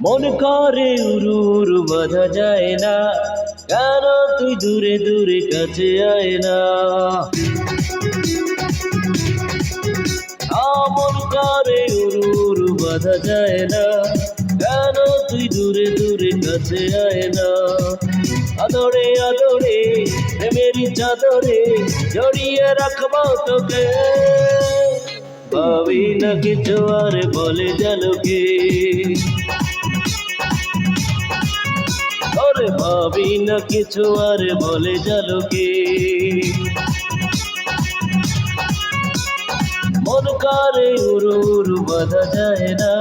মন করে উরু উরু বাধা যায় না কেন তুই দূরে দূরে কাছে আয় না? মন করে উরু উরু বাধা যায় না। কেন তুই দূরে দূরে কাছে আয় না? আদরে আদরে, প্রেমেরই চাদরে জড়িয়ে রাখব তোকে। ভাবি না কিছু আর বলে জালোকে ভাবি না কিছু আর বলে জালোকে মন কারে উরু উরু বাধা যায় না,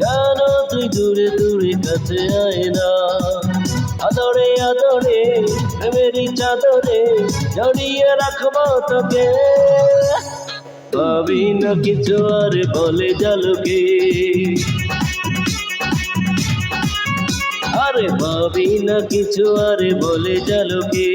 কেন তুই দূরে দূরে কাছে আয় না? আদরে আদরে, প্রেমেরই চাদরে জড়িয়ে তোকে। না কিছু আর বলে জালোকে আরে ভাবি না কিছু আর বলে জালোকে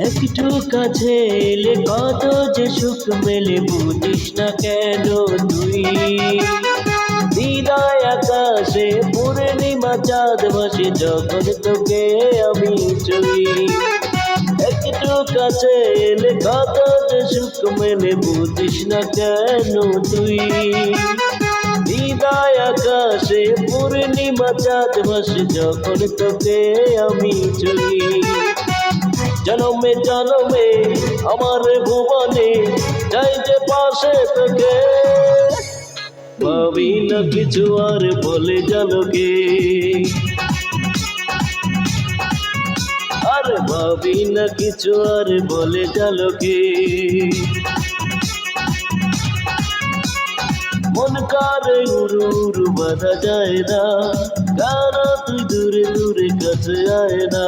একটু কাছে এলে কত যে সুখ মেলে, বুঝিস না কেন তুই? হৃদয় আকাশে পূর্ণিমা চাঁদ বসে যখন তোকে আমি চুই একটু কাছে এলে কত যে সুখ মেলে, বুঝিস না কেন তুই? হৃদয় আকাশে পূর্ণিমা চাঁদ বসে যখন তোকে আমি চুই জনমে জনমে আমার ভুবনে, যাই যে পাশে তোকে। ভাবি না কিছু আর বলে জানকে আর ভাবি না কিছু আর বলে জানকে মন কারে উরু উরু বাধা যায় না কেন তুই দূরে দূরে কাছে আয় না।